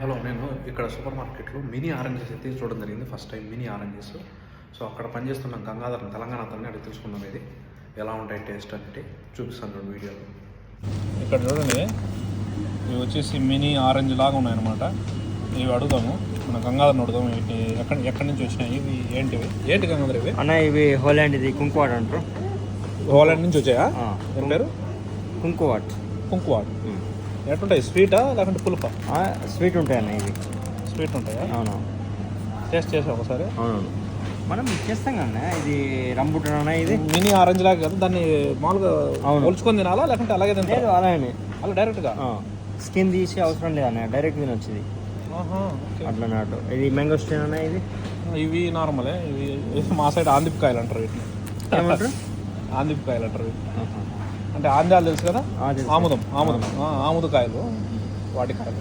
Hello నేను ఇక్కడ super మార్కెట్లో మినీ ఆరెంజెస్ అయితే చూడడం జరిగింది. First time mini oranges. So అక్కడ పనిచేస్తున్న గంగాధర్ తెలంగాణ అతన్ని అడిగి తెలుసుకున్నాం ఇది. ఎలా ఉంటాయి టేస్ట్ అంటే చూపిస్తాను చూడండి వీడియోలో ఇక్కడ చూడండి. ఇవి వచ్చేసి మినీ ఆరెంజ్ లాగా ఉన్నాయన్నమాట. ఇవి అడుగుదాము. మన గంగాధర్ని అడుగుదాం ఇవి ఎక్కడ ఎక్కడి నుంచి వచ్చినాయి? ఇవి ఏంటివి? ఏంటి గంగాధర్ ఇవి? అన్న ఇవి హోలాండ్ ఇది కుంకువాడ్ అంటారు. హోలాండ్ నుంచి వచ్చాయా? పేరు? కుంకువాడ్. కుంకువాడ్. ఎట్లుంటాయి? స్వీటా లేకుంటే పులుపా? స్వీట్ ఉంటాయి అన్న ఇవి. స్వీట్ ఉంటాయా? అవును. టేస్ట్ చేసా ఒకసారి? అవునవును. మనం చేస్తాం కన్నా ఇది రంబుటాన్ ఇది? మినీ ఆరెంజ్ లాగా కదా దాన్ని మామూలుగా. ఒలుచుకొని తినాలా లేకుంటే అలాగే తింటారా అలానే అలా డైరెక్ట్గా? స్కిన్ తీసి అవసరం లేదన్న డైరెక్ట్ తినొచ్చింది. అట్లా నాటు. ఇది మ్యాంగో స్టేన్ ఇది? ఇవి నార్మలే ఇవి ఇవి మా సైడ్ ఆందిపకాయలు అంటారు వీటిని. ఏమంటారు? ఆందిపకాయలు అంటారు. అంటే ఆంధ్రాలు తెలుసు కదా. ఆముదం ఆముదం ఆముదకాయలు వాటి కాయలు